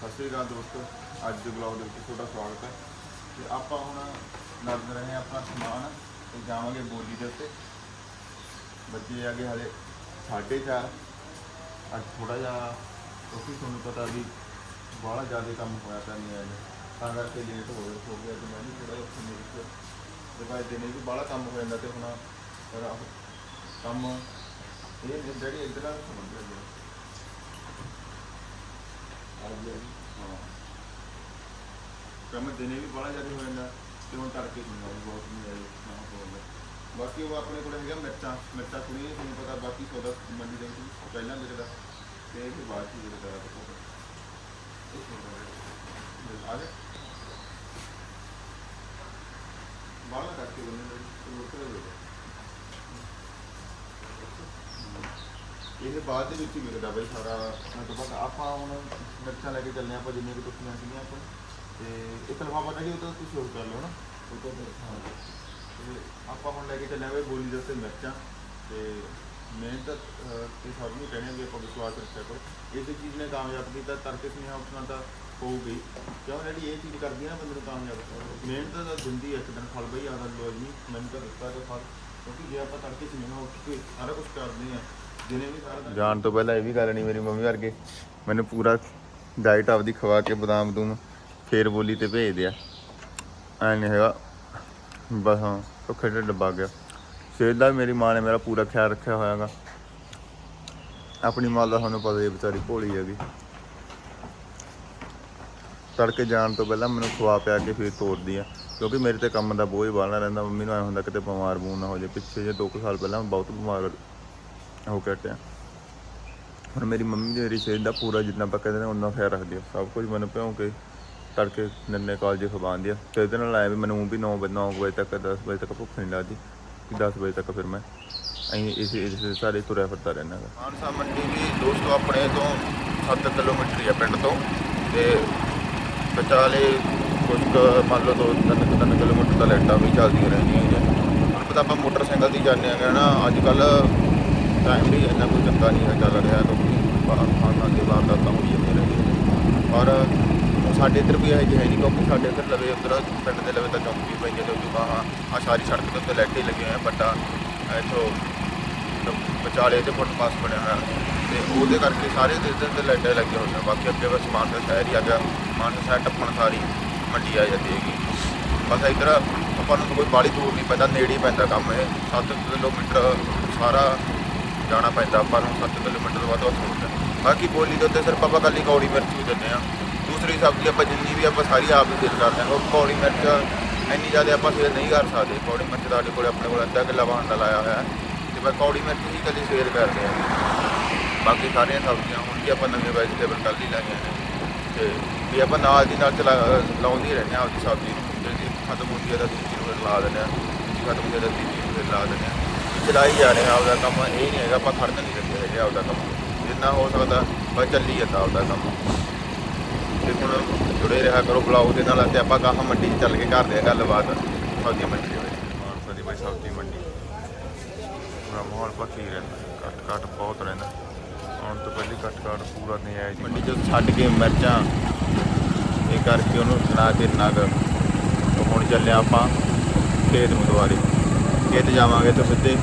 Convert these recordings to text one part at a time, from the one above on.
ਸਤਿ ਸ਼੍ਰੀ ਅਕਾਲ ਦੋਸਤੋ, ਅੱਜ ਦੇ ਬਲੌਗ ਦੇ ਵਿੱਚ ਤੁਹਾਡਾ ਸਵਾਗਤ ਹੈ। ਤੇ ਆਪਾਂ ਹੁਣ ਨਰਦ ਰਹੇ ਹਾਂ ਆਪਣਾ ਸਮਾਨ ਤੇ ਜਾਵਾਂਗੇ ਬੋਲੀ ਦੇ ਉੱਤੇ। ਬੱਚੇ ਆ ਗਏ ਹਲੇ 4:30 ਅੱਜ ਥੋੜਾ ਜਿਹਾ ਕਿਉਂਕਿ ਤੁਹਾਨੂੰ ਪਤਾ ਵੀ ਬਾਹਲਾ ਜ਼ਿਆਦਾ ਕੰਮ ਹੋਇਆ ਤਾਂ ਨਹੀਂ ਅੱਜ। ਤਾਂ ਕਰਕੇ ਲੇਟ ਹੋ ਗਏ, ਹੋ ਗਿਆ ਤੇ ਮੈਂ ਵੀ ਥੋੜਾ ਜਿਹਾ ਉੱਥੇ ਮੇਰੇ ਤੇ ਬਾਅਦ ਦਿਨੇ ਵੀ ਬਾਹਲਾ ਕੰਮ ਹੋ ਜਾਂਦਾ ਤੇ ਹੁਣ ਕੰਮ ਇਹ ਜਿਹੜੀ ਇੱਧਰ ਨਾਲ ਸਮਝ ਲਿਆ ਜੀ। ਹਾਂ। ਕੰਮ ਦਿਨੇ ਵੀ ਬੜਾ ਜ਼ਿਆਦਾ ਹੋ ਜਾਂਦਾ, ਤੇ ਹੁਣ ਤੜਕੇ ਸੁਣਦਾ ਵੀ ਬਹੁਤ ਨਹੀਂ ਆਈ ਨਾ ਹੋਵੇ ਬਾਕੀ ਉਹ ਆਪਣੇ ਕੋਲ ਹੈਗਾ ਮਿਰਚਾਂ ਮਿਰਚਾਂ ਕੁੜੀਆਂ ਤੁਹਾਨੂੰ ਪਤਾ, ਬਾਕੀ ਸੌਦਾ ਮੰਡੀ ਦੇ ਵਿੱਚ ਪਹਿਲਾਂ ਵਿਕਦਾ, ਤੇ ਫਿਰ ਬਾਅਦ ਚ ਵਿਕਦਾ ਹੈ ਆ ਗਏ ਕਰਕੇ ਬੰਦੇ ਨੇ ਤੇ ਮੁੱਕ ਰਹੇ ਇਹ ਬਾਅਦ ਦੇ ਵਿੱਚ ਹੀ ਵਿਕਦਾ ਬਈ ਸਾਰਾ ਮੈਂ ਤਾਂ ਬਸ ਆਪਾਂ ਹੁਣ ਮਿਰਚਾਂ ਲੈ ਕੇ ਚੱਲਦੇ ਹਾਂ ਆਪਾਂ ਜਿੰਨੇ ਕੁ ਟੁੱਟੀਆਂ ਸੀਗੀਆਂ ਆਪਾਂ। ਤੇ ਇੱਕ ਲਫਾਫਾ ਜਿਹੜੀ ਉਹ ਤਾਂ ਤੁਸੀਂ ਹੋਰ ਕਰ ਲਓ ਨਾ। ਉਹ ਤਾਂ ਫਿਰ- ਹਾਂ ਤੇ ਆਪਾਂ ਹੁਣ ਲੈ ਕੇ ਚੱਲੇ ਹਾਂ ਬਈ ਬੋਲੀ ਦੇ ਉੱਤੇ ਮਿਰਚਾਂ। ਤੇ ਮਿਹਨਤ ਤੇ ਸਭ ਨੂੰ ਕਹਿੰਦੇ ਵੀ ਆਪਾਂ ਵਿਸ਼ਵਾਸ ਰੱਖਿਆ ਕਰੋ। ਇਸੇ ਚੀਜ਼ ਨੇ ਕਾਮਯਾਬ ਕੀਤਾ ਤੜਕੇ ਸੁਨੇਹਾ ਉੱਠਣਾ ਤਾਂ ਹੋਊਗੀ ਕਿਉਂ ਜਿਹੜੀ ਇਹ ਚੀਜ਼ ਕਰਦੀ ਹੈ ਨਾ ਬੰਦੇ ਨੂੰ ਕਾਮਯਾਬ। ਮਿਹਨਤ ਤਾਂ ਦਿੰਦੀ ਇੱਕ ਦਿਨ ਫਲ ਬਈ ਆਦਾ ਲੋ ਜੀ ਮੈਨੂੰ ਤਾਂ ਦਿੱਤਾ ਤੇ ਫਲ। ਕਿਉਂਕਿ ਜੇ ਆਪਾਂ ਤੜਕੇ ਸੁਨੇਹਾ ਉੱਠ ਕੇ ਸਾਰਾ ਕੁਝ ਕਰਦੇ ਆ ਜਾਣ ਤੋਂ ਪਹਿਲਾਂ ਇਹ ਵੀ ਗੱਲ ਨਹੀਂ ਮੇਰੀ ਮੰਮੀ ਵਰਗੇ। ਮੈਨੂੰ ਪੂਰਾ ਡਾਈਟ ਆਪਦੀ ਖਵਾ ਕੇ ਬਦਾਮ ਬਦੂਮ ਫੇਰ ਬੋਲੀ ਤੇ ਭੇਜ ਦਿਆ ਐ ਨਹੀਂ ਹੈਗਾ। ਬਸ ਹਾਂ ਭੁੱਖੇ ਢਿੱਡ ਡੱਬਾ ਗਿਆ। ਸਿਹਤ ਦਾ ਮੇਰੀ ਮਾਂ ਨੇ ਮੇਰਾ ਪੂਰਾ ਖਿਆਲ ਰੱਖਿਆ ਹੋਇਆਗਾ। ਆਪਣੀ ਮਾਂ ਦਾ ਤੁਹਾਨੂੰ ਪਤਾ ਹੀ ਹੈ ਵਿਚਾਰੀ ਭੋਲੀ ਹੈਗੀ। ਤੜਕੇ ਜਾਣ ਤੋਂ ਪਹਿਲਾਂ ਮੈਨੂੰ ਖਵਾ ਪਿਆ ਕੇ ਫਿਰ ਤੋੜਦੀ ਆ। ਕਿਉਂਕਿ ਮੇਰੇ ਤੇ ਕੰਮ ਦਾ ਬੋਝ ਬਾਲਣਾ ਰਹਿੰਦਾ। ਮੰਮੀ ਨੂੰ ਐ ਹੁੰਦਾ ਕਿਤੇ ਬਿਮਾਰ ਬੂਰ ਨਾ ਹੋ ਜਾਏ। ਪਿੱਛੇ ਜੇ 2 ਸਾਲ ਪਹਿਲਾਂ ਬਹੁਤ ਬਿਮਾਰ ਉਹ ਕੇ ਹਟਿਆ ਹੁਣ ਮੇਰੀ ਮੰਮੀ ਦੀ ਮੇਰੀ ਸਿਹਤ ਦਾ ਪੂਰਾ ਜਿੰਨਾ ਆਪਾਂ ਕਹਿੰਦੇ ਨੇ ਉਹਨਾਂ ਖਿਆਲ ਰੱਖਦੀ ਆ। ਸਭ ਕੁਝ ਮੈਨੂੰ ਭਿਉਂ ਕੇ ਤੜਕੇ ਨੰਨੇ ਕਾਲਜ ਖਵਾਉਂਦੀ ਆ। ਤੇ ਇਹਦੇ ਨਾਲ ਆਇਆ ਵੀ ਮੈਨੂੰ ਵੀ 9 ਵਜੇ 9 ਵਜੇ ਤੱਕ 10 ਵਜੇ ਤੱਕ ਭੁੱਖ ਨਹੀਂ ਲੱਗਦੀ ਕਿ 10 ਵਜੇ ਤੱਕ ਫਿਰ ਮੈਂ ਅਸੀਂ ਇਸ ਇਸ ਸਾਰੇ ਤੁਰਿਆ ਫਿਰਦਾ ਰਹਿਣਾ ਗਾ। ਮਾਨਸਾ ਮੰਡੀ ਵੀ ਦੋਸਤੋ ਆਪਣੇ ਤੋਂ 7 ਕਿਲੋਮੀਟਰ ਹੀ ਆ ਪਿੰਡ ਤੋਂ ਤੇ ਵਿਚਾਲੇ ਕੁਝ ਕੁ ਮੰਨ ਲਓ ਦੋ ਤਿੰਨ ਤਿੰਨ ਕਿਲੋਮੀਟਰ ਦਾ ਲਾਈਟਾਂ ਵੀ ਚੱਲਦੀਆਂ ਰਹਿੰਦੀਆਂ ਨੇ। ਹੁਣ ਪਤਾ ਆਪਾਂ ਮੋਟਰਸਾਈਕਲ ਦੀ ਜਾਂਦੇ ਆਂਗੇ ਨਾ। ਅੱਜ ਕੱਲ ਟਾਈਮ ਵੀ ਇੰਨਾ ਕੋਈ ਚੰਗਾ ਨਹੀਂ ਹੈ ਚੱਲ ਰਿਹਾ ਕਿਉਂਕਿ ਬਾਹਰ ਖਾਣਾ ਦੇ ਬਾਹਰ ਦਾ ਤਾਂ ਹੋਈ ਜਾਂਦੇ ਰਹੇ ਪਰ ਸਾਡੇ ਇੱਧਰ ਵੀ ਇਹ ਜਿਹੇ ਹੈ ਨਹੀਂ ਕਿਉਂਕਿ ਸਾਡੇ ਇੱਧਰ ਲਵੇ, ਉੱਧਰ ਪਿੰਡ ਦੇ ਲਵੇ ਤਾਂ ਚੌਂਕੀ ਪਈ ਹੈ ਤੇ ਉਹ ਬਾਹਾਂ ਆ ਸਾਰੀ ਸੜਕ ਦੇ ਉੱਤੇ ਲਾਈਟੇ ਲੱਗੇ ਹੋਏ ਆ ਵੱਡਾ, ਇੱਥੋਂ ਵਿਚਾਲੇ ਤੇ ਫੁੱਟਪਾਥ ਬਣਿਆ ਹੋਇਆ। ਤੇ ਉਹਦੇ ਕਰਕੇ ਸਾਰੇ ਦੇ ਇੱਧਰ ਤੇ ਲਾਈਟਾਂ ਲੱਗੀਆਂ ਹੋਈਆਂ ਬਾਕੀ ਅੱਗੇ ਬਸ ਮਾਨਸਾ ਸ਼ਹਿਰ ਹੀ ਆ ਗਿਆ। ਮਾਨਸਾ ਸ਼ਹਿਰ ਟੱਪਣ ਸਾਰੀ ਮੰਡੀ ਆ ਜਾਂਦੀ ਹੈਗੀ। ਬਸ ਇੱਧਰ ਆਪਾਂ ਨੂੰ ਕੋਈ ਬਾੜੀ ਦੂਰ ਨਹੀਂ ਪੈਂਦਾ, ਨੇੜੇ ਹੀ ਪੈਂਦਾ ਕੰਮ ਇਹ। 7 ਕਿਲੋਮੀਟਰ ਸਾਰਾ ਜਾਣਾ ਪੈਂਦਾ, ਆਪਾਂ ਨੂੰ 7 ਕਿਲੋਮੀਟਰ ਵੱਧ ਵੱਧ ਦੂਰ ਬਾਕੀ ਬੋਲੀ ਦੇ ਉੱਤੇ ਸਿਰਫ ਆਪਾਂ ਕੱਲੀ ਕੌੜੀ ਮਿਰਚ ਵੀ ਦਿੰਦੇ ਆ ਦੂਸਰੀ ਸਬਜ਼ੀ ਆਪਾਂ ਜਿੰਨੀ ਵੀ ਆਪਾਂ ਸਾਰੀ ਆਪ ਹੀ ਸੇਲ ਕਰਦੇ। ਹਾਂ ਉਹ ਕੌੜੀ ਮਿਰਚ ਇੰਨੀ ਜ਼ਿਆਦਾ ਆਪਾਂ ਸੇਲ ਨਹੀਂ ਕਰ ਸਕਦੇ। ਕੌੜੀ ਮਿਰਚ ਸਾਡੇ ਕੋਲ ਆਪਣੇ ਕੋਲ ਅੱਧਾ ਕਿੱਲਾ ਵਾਹਣ ਦਾ ਲਾਇਆ ਹੋਇਆ। ਹੈ ਤੇ ਮੈਂ ਕੌੜੀ ਮਿਰਚ ਹੀ ਕੱਲੀ ਸੇਲ ਕਰਦੇ ਆ ਬਾਕੀ ਸਾਰੀਆਂ ਸਬਜ਼ੀਆਂ ਹੁਣ ਵੀ ਆਪਾਂ ਨਵੇਂ ਵੈਜੀਟੇਬਲ ਕੱਲ੍ਹ ਹੀ ਲਾਈਆਂ ਨੇ। ਤੇ ਵੀ ਆਪਾਂ ਨਾਲ ਦੀ ਨਾਲ ਚਲਾ, ਲਾਉਂਦੇ ਰਹਿੰਦੇ ਆ ਆਪਦੀ ਸਬਜ਼ੀ ਨੂੰ। ਜਿਹੜੀ ਖਤਮ ਹੁੰਦੀ ਹੈ ਤਾਂ ਦੂਜੀ ਨੂੰ ਲਾ ਦਿੰਦੇ ਆ ਦੂਜੀ ਖਤਮ ਹੁੰਦੀ ਹੈ ਤਾਂ ਤੀਜੀ ਨੂੰ ਲਾ ਦਿੰਦੇ ਆ ਚਲਾਈ ਜਾ ਰਹੇ ਆ ਆਪਦਾ ਕੰਮ ਇਹ ਨਹੀਂ ਹੈਗਾ, ਆਪਾਂ ਖੜਨ ਨਹੀਂ ਦਿੰਦੇ ਹੈਗੇ ਆਪਦਾ ਕੰਮ। ਜਿੰਨਾ ਹੋ ਸਕਦਾ ਬਸ ਚੱਲੀ ਜਾਂਦਾ ਆਪਦਾ ਕੰਮ। ਤੇ ਹੁਣ ਜੁੜੇ ਰਿਹਾ ਕਰੋ ਬਲੌਗ ਦੇ ਨਾਲ ਤੇ ਆਪਾਂ ਗਾਹਾਂ ਮੰਡੀ 'ਚ ਚੱਲ ਕੇ ਕਰਦੇ ਆ ਗੱਲਬਾਤ, ਸਬਜ਼ੀ ਮੰਡੀ ਦੇ ਵਿੱਚ। ਮਾਨਸਾ ਦੀ ਬਈ ਸਬਜ਼ੀ ਮੰਡੀ। ਪੂਰਾ ਮਾਹੌਲ ਪੱਕੀ ਰਹਿੰਦਾ ਕੱਟ ਕੱਟ ਬਹੁਤ ਰਹਿੰਦਾ। ਆਉਣ ਤੋਂ ਪਹਿਲੀ ਕੱਟ ਕੱਟ ਪੂਰਾ ਨਹੀਂ ਆਇਆ ਜੀ। ਮੰਡੀ 'ਚ ਛੱਡ ਕੇ ਮਿਰਚਾਂ, ਇਹ ਕਰਕੇ ਉਹਨੂੰ ਸੁਣਾ ਕੇ ਨਗ। ਹੁਣ ਚੱਲਿਆ ਆਪਾਂ ਖੇਤ ਨੂੰ ਦੁਬਾਰੇ। ਖੇਤ ਜਾਵਾਂਗੇ ਤਾਂ ਸਿੱਧੇ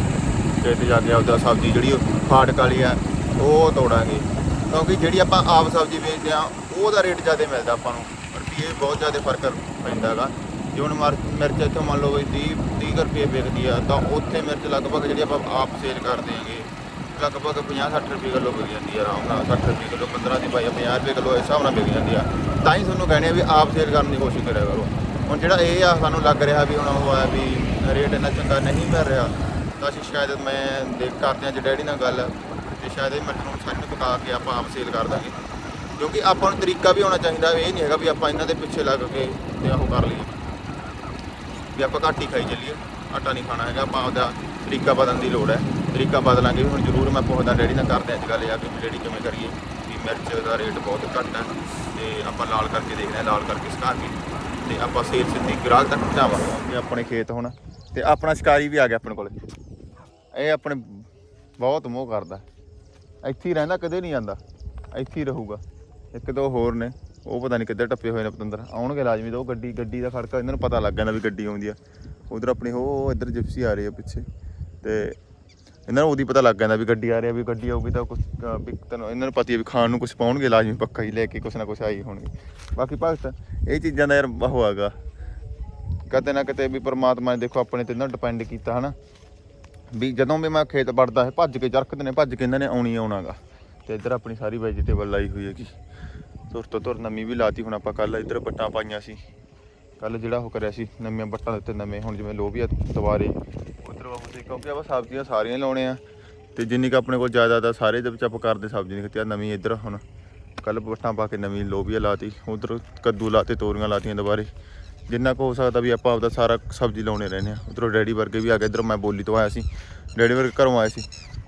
ਖੇਤ ਜਾ ਕੇ ਆਪਦਾ ਸਬਜ਼ੀ ਜਿਹੜੀ ਉਹ ਫਾਟਕ ਵਾਲੀ ਆ, ਉਹ ਤੋੜਾਂਗੇ। ਕਿਉਂਕਿ ਜਿਹੜੀ ਆਪਾਂ ਆਪ ਸਬਜ਼ੀ ਵੇਚਦੇ ਆ, ਉਹਦਾ ਰੇਟ ਜ਼ਿਆਦਾ ਮਿਲਦਾ ਆਪਾਂ ਨੂੰ। ਰੁਪਈਏ ਬਹੁਤ ਜ਼ਿਆਦਾ ਫ਼ਰਕ ਪੈਂਦਾ ਹੈਗਾ। ਜੇ ਹੁਣ ਮਰ- ਮਿਰਚ ਇੱਥੋਂ ਮੰਨ ਲਓ ਵੀ 30 30 ਕੁ ਰੁਪਏ ਵਿਕਦੀ ਆ, ਤਾਂ ਉੱਥੇ ਮਿਰਚ ਲਗਭਗ ਜਿਹੜੀ ਆਪਾਂ ਆਪ ਸੇਲ ਕਰਦੇ ਆਂਗੇ ਲਗਭਗ 50 60 ਰੁਪਏ ਕਿਲੋ ਵਿਕ ਜਾਂਦੀ ਆ, ਆਰਾਮ ਨਾਲ 60 ਰੁਪਏ ਕਿਲੋ 15 ਦੀ ਪਾਈ 50 ਰੁਪਏ ਕਿਲੋ, ਇਸ ਹਿਸਾਬ ਨਾਲ ਵਿਕ ਜਾਂਦੀ ਆ। ਤਾਂ ਹੀ ਤੁਹਾਨੂੰ ਕਹਿੰਦੇ ਆ ਵੀ ਆਪ ਸੇਲ ਕਰਨ ਦੀ ਕੋਸ਼ਿਸ਼ ਕਰਿਆ ਕਰੋ। ਹੁਣ ਜਿਹੜਾ ਇਹ ਆ, ਸਾਨੂੰ ਲੱਗ ਰਿਹਾ ਵੀ ਹੁਣ ਉਹ ਆ ਵੀ ਰੇਟ ਇੰਨਾ ਚੰਗਾ ਨਹੀਂ ਮਿਲ ਰਿਹਾ ਤਾਂ ਅਸੀਂ ਸ਼ਾਇਦ ਮੈਂ ਦੇਖ ਕਰਦੇ ਆ ਜੇ ਡੈਡੀ ਨਾਲ ਗੱਲ, ਤੇ ਸ਼ਾਇਦ ਇਹ ਮਿਰਚ ਨੂੰ ਸਾਰੀ ਨੂੰ ਪਕਾ ਕੇ ਆਪਾਂ ਆਪ ਸੇਲ ਕਰ ਦਾਂਗੇ। ਕਿਉਂਕਿ ਆਪਾਂ ਨੂੰ ਤਰੀਕਾ ਵੀ ਹੋਣਾ ਚਾਹੀਦਾ, ਇਹ ਨਹੀਂ ਹੈਗਾ ਵੀ ਆਪਾਂ ਇਹਨਾਂ ਦੇ ਪਿੱਛੇ ਲੱਗ ਕੇ ਤੇ ਉਹ ਕਰ ਲਈਏ। ਵੀ ਆਪਾਂ ਘੱਟ ਹੀ ਖਾਈ ਚੱਲੀਏ, ਆਟਾ ਨਹੀਂ ਖਾਣਾ ਹੈਗਾ, ਆਪਾਂ ਉਹਦਾ ਤਰੀਕਾ ਬਦਲਣ ਦੀ ਲੋੜ ਹੈ। ਤਰੀਕਾ ਬਦਲਾਂਗੇ, ਹੁਣ ਜ਼ਰੂਰ ਮੈਂ ਪੁੱਛਦਾ ਡੈਡੀ ਨਾਲ ਕਰਦੇ ਅੱਜ ਗੱਲ ਇਹ ਆ ਕਿ ਡੈਡੀ ਕਿਵੇਂ ਕਰੀਏ, ਵੀ ਮਿਰਚ ਦਾ ਰੇਟ ਬਹੁਤ ਘੱਟ ਹੈ, ਤੇ ਆਪਾਂ ਲਾਲ ਕਰਕੇ ਦੇਖਦੇ ਹਾਂ, ਲਾਲ ਕਰਕੇ ਸੁਕਾ ਕੇ। ਤੇ ਆਪਾਂ ਸੇਲ ਸਿੱਧੀ ਗ੍ਰਾਹਕ ਤੱਕ ਪਹੁੰਚਾਵਾਂਗੇ। ਆਪਣੇ ਖੇਤ ਹੁਣ, ਤੇ ਆਪਣਾ ਸ਼ਿਕਾਰੀ ਵੀ ਆ ਗਿਆ ਆਪਣੇ ਕੋਲ। ਇਹ ਆਪਣੇ ਬਹੁਤ ਮੋਹ ਕਰਦਾ। ਇੱਥੇ ਹੀ ਰਹਿੰਦਾ, ਕਦੇ ਨਹੀਂ ਜਾਂਦਾ। ਇੱਥੇ ਹੀ ਰਹੂਗਾ। ਇੱਕ ਦੋ ਹੋਰ ਨੇ, ਉਹ ਪਤਾ ਨਹੀਂ ਕਿੱਧਰ ਟੱਪੇ ਹੋਏ ਨੇ ਪਤੰਦਰ। ਆਉਣਗੇ ਲਾਜ਼ਮੀ ਤਾਂ ਉਹ ਗੱਡੀ ਗੱਡੀ ਦਾ ਖੜਕਾ, ਇਹਨਾਂ ਨੂੰ ਪਤਾ ਲੱਗ ਜਾਂਦਾ ਵੀ ਗੱਡੀ ਆਉਂਦੀ ਆ। ਉਧਰ ਆਪਣੀ ਉਹ ਇੱਧਰ ਜਿਪਸੀ ਆ ਰਹੀ ਆ ਪਿੱਛੇ। ਤੇ ਇਹਨਾਂ ਨੂੰ ਉਹਦੀ ਪਤਾ ਲੱਗ ਜਾਂਦਾ ਵੀ ਗੱਡੀ ਆ ਰਹੀ ਆ, ਵੀ ਗੱਡੀ ਆਊਗੀ ਤਾਂ ਕੁਝ ਇਹਨਾਂ ਨੂੰ ਪਤਾ ਹੀ ਵੀ ਖਾਣ ਨੂੰ ਕੁਝ ਪਾਉਣਗੇ, ਲਾਜ਼ਮੀ ਪੱਕਾ ਹੀ ਲੈ ਕੇ ਕੁਛ ਨਾ ਕੁਛ ਆਈ ਹੋਣਗੇ। ਬਾਕੀ ਭਗਤ, ਇਹ ਚੀਜ਼ਾਂ ਦਾ ਯਾਰ ਉਹ ਹੈਗਾ। ਕਦੇ ਨਾ ਕਿਤੇ ਵੀ ਪਰਮਾਤਮਾ ਨੇ ਦੇਖੋ ਆਪਣੇ ਤੇ ਨਾ ਡਿਪੈਂਡ ਕੀਤਾ, ਹਨਾ? ਵੀ ਜਦੋਂ ਵੀ ਮੈਂ ਖੇਤ ਵੜਦਾ ਹੈ ਭੱਜ ਕੇ ਚਰਖਦੇ ਨੇ ਭੱਜ ਕੇ ਇਹਨਾਂ ਨੇ ਆਉਣੀ ਆਉਣਾਗਾ। ਤੇ ਇੱਧਰ ਆਪਣੀ ਸਾਰੀ ਵੈਜੀਟੇਬਲ ਲਾਈ ਹੋਈ ਹੈਗੀ। ਤੁਰ ਤੋਂ ਤੁਰ ਨਵੀਂ ਵੀ ਲਾਤੀ, ਹੁਣ ਆਪਾਂ ਕੱਲ ਇੱਧਰ ਬੱਟਾਂ ਪਾਈਆਂ ਸੀ। ਕੱਲ ਜਿਹੜਾ ਉਹ ਕਰਿਆ ਸੀ, ਨਵੀਆਂ ਬੱਟਾਂ ਦਿੱਤੇ ਨਵੇਂ, ਹੁਣ ਜਿਵੇਂ ਲੋਬੀਆ ਦੁਬਾਰੇ। ਉਧਰ ਉਹ ਸੀ ਕਿਉਂਕਿ ਆਪਾਂ ਸਬਜ਼ੀਆਂ ਸਾਰੀਆਂ ਲਾਉਣੇ ਆ, ਤੇ ਜਿੰਨੀ ਕੁ ਆਪਣੇ ਕੋਲ ਜ਼ਿਆਦਾ ਤਾਂ ਸਾਰੇ ਦੇ ਵਿੱਚ ਆਪਾਂ ਕਰਦੇ ਸਬਜ਼ੀ ਨਹੀਂ ਕੀਤੀ ਨਵੀਂ ਇੱਧਰ ਹੁਣ। ਕੱਲ ਬੱਟਾਂ ਪਾ ਕੇ ਨਵੀਂ ਲੋਬੀਆ ਲਾਤੀ, ਉਧਰ ਕੱਦੂ ਲਾਤੇ, ਤੋਰੀਆਂ ਲਾਤੀਆਂ ਦੁਬਾਰੇ। ਜਿੰਨਾ ਕੁ ਹੋ ਸਕਦਾ ਵੀ ਆਪਾਂ ਆਪਦਾ ਸਾਰਾ ਸਬਜ਼ੀ ਲਾਉਣੇ ਰਹਿੰਦੇ ਆ ਉਧਰੋਂ ਡੈਡੀ ਵਰਗੇ ਵੀ ਆ ਗਏ ਇੱਧਰ ਮੈਂ ਬੋਲੀ ਤੋਂ ਆਇਆ ਸੀ। ਡੈਡੀ ਵਰਗੇ ਘਰੋਂ ਆਏ ਸੀ।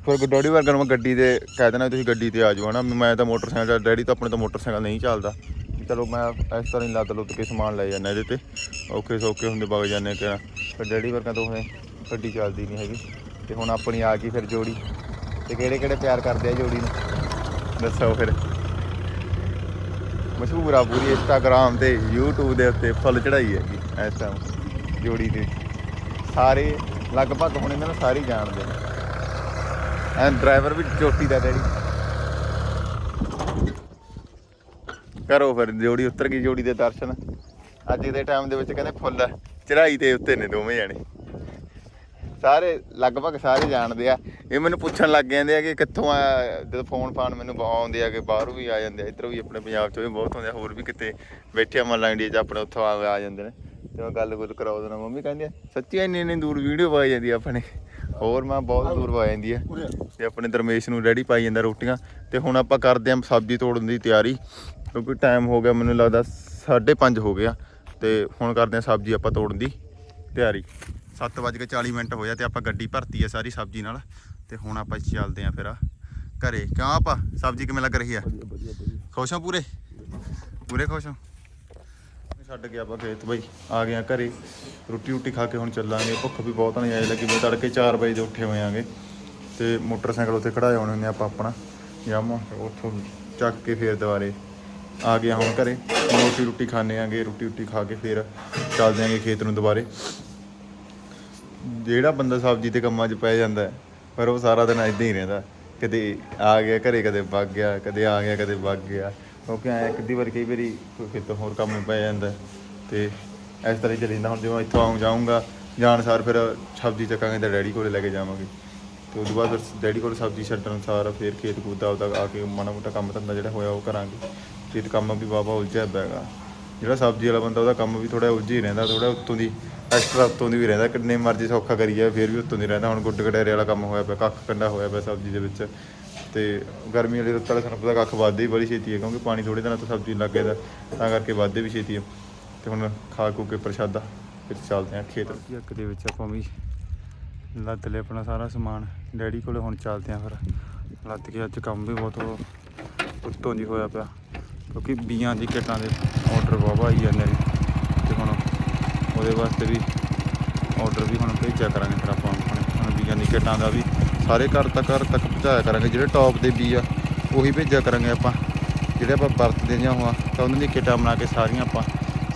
ਫਿਰ ਡੈਡੀ ਵਰਗੇ ਨੂੰ ਮੈਂ ਗੱਡੀ ਦੇ ਕਹਿ ਦੇਣਾ ਤੁਸੀਂ ਗੱਡੀ ਤੇ ਆ ਜਾਓ, ਹਨਾ। ਮੈਂ ਤਾਂ ਮੋਟਰਸਾਈਕਲ, ਡੈਡੀ ਤਾਂ ਆਪਣੇ ਤੋਂ ਮੋਟਰਸਾਈਕਲ ਨਹੀਂ ਚੱਲਦਾ। ਚਲੋ ਮੈਂ ਇਸ ਤਰ੍ਹਾਂ ਹੀ ਲੱਦ ਲੁੱਦ ਕੇ ਸਮਾਨ ਲੈ ਜਾਂਦਾ ਇਹਦੇ ਤੇ। ਔਖੇ ਸੌਖੇ ਹੁੰਦੇ ਵਗ ਜਾਂਦੇ ਕਿ ਫਿਰ ਡੈਡੀ ਵਰਗਾ ਤੋਂ ਹੁਣੇ ਗੱਡੀ ਚੱਲਦੀ ਨਹੀਂ ਹੈਗੀ। ਤੇ ਹੁਣ ਆਪਣੀ ਆ ਗਈ ਫਿਰ ਜੋੜੀ। ਤੇ ਕਿਹੜੇ ਕਿਹੜੇ ਪਿਆਰ ਕਰਦੇ ਆ ਜੋੜੀ ਨੂੰ? ਦੱਸੋ ਫਿਰ। ਮਸ਼ਹੂਰ ਆ ਪੂਰੀ ਇੰਸਟਾਗ੍ਰਾਮ ਤੇ, YouTube ਦੇ ਉੱਤੇ ਫੁੱਲ ਚੜਾਈ ਹੈਗੀ, ਇਸ ਟਾਈਮ ਜੋੜੀ ਦੇ ਸਾਰੇ, ਲਗਭਗ ਹੁਣ ਇਹਨਾਂ ਨੂੰ ਸਾਰੇ ਜਾਣਦੇ ਨੇ। ਐਂ ਡਰਾਈਵਰ ਵੀ ਚੋਟੀ ਦਾ ਡੈਡੀ। ਕਰੋ ਫਿਰ ਜੋੜੀ, ਉਤਰ ਗਈ ਜੋੜੀ ਦੇ ਦਰਸ਼ਨ। ਅੱਜ ਦੇ ਟਾਈਮ ਦੇ ਵਿੱਚ ਕਹਿੰਦੇ ਫੁੱਲ ਚੜਾਈ ਤੇ ਉੱਤੇ ਨੇ ਦੋਵੇਂ ਜਾਣੇ। ਸਾਰੇ, ਲਗਭਗ ਸਾਰੇ ਜਾਣਦੇ ਆ। ਇਹ ਮੈਨੂੰ ਪੁੱਛਣ ਲੱਗ ਜਾਂਦੇ ਆ ਕਿ ਕਿੱਥੋਂ ਆ, ਜਦੋਂ ਫੋਨ ਫਾਨ ਮੈਨੂੰ ਬਹੁਤ ਆਉਂਦੇ ਆ ਕਿ ਬਾਹਰੋਂ ਵੀ ਆ ਜਾਂਦੇ ਆ, ਇੱਧਰੋਂ ਵੀ ਆਪਣੇ ਪੰਜਾਬ ਚੋਂ ਵੀ ਬਹੁਤ ਆਉਂਦੇ ਆ, ਹੋਰ ਵੀ ਕਿਤੇ ਬੈਠੇ ਆ ਮੰਨ ਇੰਡੀਆ 'ਚ ਆਪਣੇ ਉੱਥੋਂ ਆ ਆ ਜਾਂਦੇ ਨੇ। ਤੇ ਮੈਂ ਗੱਲ ਗੁੱਲ ਕਰਾਉ ਦੇਣਾ ਮੰਮੀ ਕਹਿੰਦੀ ਆ, ਸੱਚੀ ਇੰਨੀ ਇੰਨੀ ਦੂਰ ਵੀਡੀਓ ਪਾਈ ਜਾਂਦੀ ਆ ਆਪਣੇ? ਹੋਰ ਮੈਂ ਬਹੁਤ ਦੂਰ ਪਾ ਜਾਂਦੀ ਆ। ਤੇ ਆਪਣੇ ਦਰਮੇਸ਼ ਨੂੰ ਡੈਡੀ ਪਾਈ ਜਾਂਦਾ ਰੋਟੀਆਂ। ਤੇ ਹੁਣ ਆਪਾਂ ਕਰਦੇ ਆਂ ਸਬਜ਼ੀ ਤੋੜਨ ਦੀ ਤਿਆਰੀ, ਕਿਉਂਕਿ ਟਾਈਮ ਹੋ ਗਿਆ, ਮੈਨੂੰ ਲੱਗਦਾ 5:30 ਹੋ ਗਿਆ ਤੇ ਹੁਣ ਕਰਦੇ ਆਂ ਸਬਜ਼ੀ ਆਪਾਂ ਤੋੜਨ ਦੀ ਤਿਆਰੀ। 7:40 ਮਿੰਟ ਹੋਇਆ ਤੇ ਆਪਾਂ ਗੱਡੀ ਭਰਤੀ ਆ ਸਾਰੀ ਸਬਜ਼ੀ ਨਾਲ। ਤੇ ਹੁਣ ਆਪਾਂ ਚੱਲਦੇ ਆਂ ਫਿਰ ਘਰੇ। ਕਿਉਂ ਆਪਾਂ? ਸਬਜ਼ੀ ਕਿਵੇਂ ਲੱਗ ਰਹੀ ਆ? ਖੁਸ਼ ਹੋ ਪੂਰੇ? ਪੂਰੇ ਖੁਸ਼ ਹੋ? ਛੱਡ ਗਿਆ ਆਪਾਂ ਖੇਤ ਬਈ ਆ ਗਏ ਆ ਘਰੇ। ਰੋਟੀ ਰੋਟੀ ਖਾ ਕੇ ਹੁਣ ਚੱਲਾਂਗੇ। ਭੁੱਖ ਵੀ ਬਹੁਤ ਨਹੀਂ ਆਈ ਲੱਗੀ ਮੈਂ ਤੜਕੇ 4 ਵਜੇ ਦੇ ਉੱਠੇ ਹੋਏ ਆਂਗੇ। ਤੇ ਮੋਟਰਸਾਈਕਲ ਉੱਤੇ ਖੜਾਏ ਹੋਣੇ ਨੇ ਆਪਾਂ ਆਪਣਾ। ਯਾਮਾ ਉੱਥੋਂ ਚੱਕ ਕੇ ਫੇਰ ਦੁਬਾਰੇ ਆ ਗਿਆ ਹੁਣ ਘਰੇ। ਰੋਟੀ ਰੋਟੀ ਖਾਣੇ ਆਂਗੇ ਰੋਟੀ ਰੋਟੀ ਖਾ ਕੇ ਫੇਰ ਚੱਲਦੇ ਆਂਗੇ ਖੇਤ ਨੂੰ ਦੁਬਾਰੇ। ਜਿਹੜਾ ਬੰਦਾ ਸਬਜ਼ੀ ਦੇ ਕੰਮਾਂ 'ਚ ਪੈ ਜਾਂਦਾ ਹੈ, ਪਰ ਉਹ ਸਾਰਾ ਦਿਨ ਇਦਾਂ ਹੀ ਰਹਿੰਦਾ। ਕਦੇ ਆ ਗਿਆ ਘਰੇ ਕਦੇ ਵਗ ਗਿਆ ਕਦੇ ਆ ਗਿਆ ਕਦੇ ਵਗ ਗਿਆ। ਕਿਉਂਕਿ ਐ ਇੱਕ ਵਾਰ ਕਈ ਵਾਰੀ ਕੋਈ ਕਿਤੋਂ ਹੋਰ ਕੰਮ ਪੈ ਜਾਂਦਾ ਤੇ ਇਸ ਤਰ੍ਹਾਂ ਹੀ ਚੱਲੀ ਜਾਂਦਾ ਹੁਣ ਜਿਵੇਂ ਇੱਥੋਂ ਆਉਂ ਜਾਊਂਗਾ ਜਾਣ ਸਾਰ ਫਿਰ ਸਬਜ਼ੀ ਚੱਕਾਂਗੇ ਤਾਂ ਡੈਡੀ ਕੋਲੇ ਲੈ ਕੇ ਜਾਵਾਂਗੇ। ਤੇ ਉਸ ਤੋਂ ਬਾਅਦ ਫਿਰ ਡੈਡੀ ਕੋਲ ਸਬਜ਼ੀ ਛੱਡਣ ਸਾਰ ਫਿਰ ਖੇਤ ਖੂਦ ਦਾ ਉਹਦਾ ਆ ਕੇ ਮਾੜਾ ਮੋਟਾ ਕੰਮ ਧੰਦਾ ਜਿਹੜਾ ਹੋਇਆ ਉਹ ਕਰਾਂਗੇ। ਖੇਤ ਕੰਮ ਵੀ ਬਾਬਾ ਉਲਝਿਆ ਪਿਆ ਹੈਗਾ। ਜਿਹੜਾ ਸਬਜ਼ੀ ਵਾਲਾ ਬੰਦਾ ਉਹਦਾ ਕੰਮ ਵੀ ਥੋੜਾ ਉਲਝਿਆ ਹੀ ਰਹਿੰਦਾ ਥੋੜਾ ਉੱਤੋਂ ਦੀ ਐਕਸਟਰਾ ਉੱਤੋਂ ਦੀ ਵੀ ਰਹਿੰਦਾ, ਕਿੰਨੇ ਮਰਜ਼ੀ ਸੌਖਾ ਕਰੀ ਜਾਵੇ ਫਿਰ ਵੀ ਉੱਤੋਂ ਦੀ ਰਹਿੰਦਾ। ਹੁਣ ਗੁੱਡ ਗਡੇਰੇ ਵਾਲਾ ਕੰਮ ਹੋਇਆ ਪਿਆ, ਕੱਖ ਕੰਡਾ ਹੋਇਆ ਪਿਆ ਸਬਜ਼ੀ ਦੇ ਵਿੱਚ। ਤੇ ਗਰਮੀ ਵਾਲੀ ਰੁੱਤ ਵਾਲੇ ਸਾਨੂੰ ਪਤਾ ਕੱਖ ਵੱਧਦੇ ਹੀ ਬੜੀ ਛੇਤੀ ਹੈ, ਕਿਉਂਕਿ ਪਾਣੀ ਥੋੜੇ ਦਿਨਾਂ ਤੋਂ ਸਬਜ਼ੀ ਨੂੰ ਲੱਗ ਗਿਆ ਤਾਂ ਕਰਕੇ ਵੱਧਦੇ ਵੀ ਛੇਤੀ ਹੈ। ਤੇ ਹੁਣ ਖਾ ਖੂ ਕੇ ਪ੍ਰਸ਼ਾਦਾ, ਫਿਰ ਚੱਲਦੇ ਹਾਂ ਖੇਤ। ਅੱਕ ਦੇ ਵਿੱਚ ਆਪਾਂ ਵੀ ਲੱਦ ਲਿਆ ਆਪਣਾ ਸਾਰਾ ਸਮਾਨ। ਡੈਡੀ ਕੋਲੇ ਹੁਣ ਚੱਲਦੇ ਹਾਂ ਫਿਰ। ਲੱਦ ਕੇ ਅੱਜ ਕੰਮ ਵੀ ਬਹੁਤ ਉੱਤੋਂ ਦੀ ਹੋਇਆ ਪਿਆ, ਕਿਉਂਕਿ ਬੀਆਂ ਦੀ ਕਿੱਟਾਂ ਦੇ ਆਰਡਰ ਵਾਵਾ ਆਈ ਜਾਂਦੇ ਨੇ। ਉਹਦੇ ਵਾਸਤੇ ਵੀ ਆਰਡਰ ਵੀ ਹੁਣ ਭੇਜਿਆ ਕਰਾਂਗੇ ਫਿਰ ਆਪਾਂ ਹੁਣ ਹੁਣ ਬੀਆਂ ਦੀ ਕਿੱਟਾਂ ਦਾ ਵੀ। ਸਾਰੇ ਘਰ ਤੱਕ ਘਰ ਤੱਕ ਪਹੁੰਚਾਇਆ ਕਰਾਂਗੇ, ਜਿਹੜੇ ਟੌਪ ਦੇ ਬੀ ਆ, ਉਹੀ ਭੇਜਿਆ ਕਰਾਂਗੇ ਆਪਾਂ। ਜਿਹੜੇ ਆਪਾਂ ਵਰਤਦੇ ਜਾਂ ਹੋਆ ਤਾਂ ਉਹਨਾਂ ਦੀ ਕਿੱਟਾਂ ਬਣਾ ਕੇ ਸਾਰੀਆਂ ਆਪਾਂ,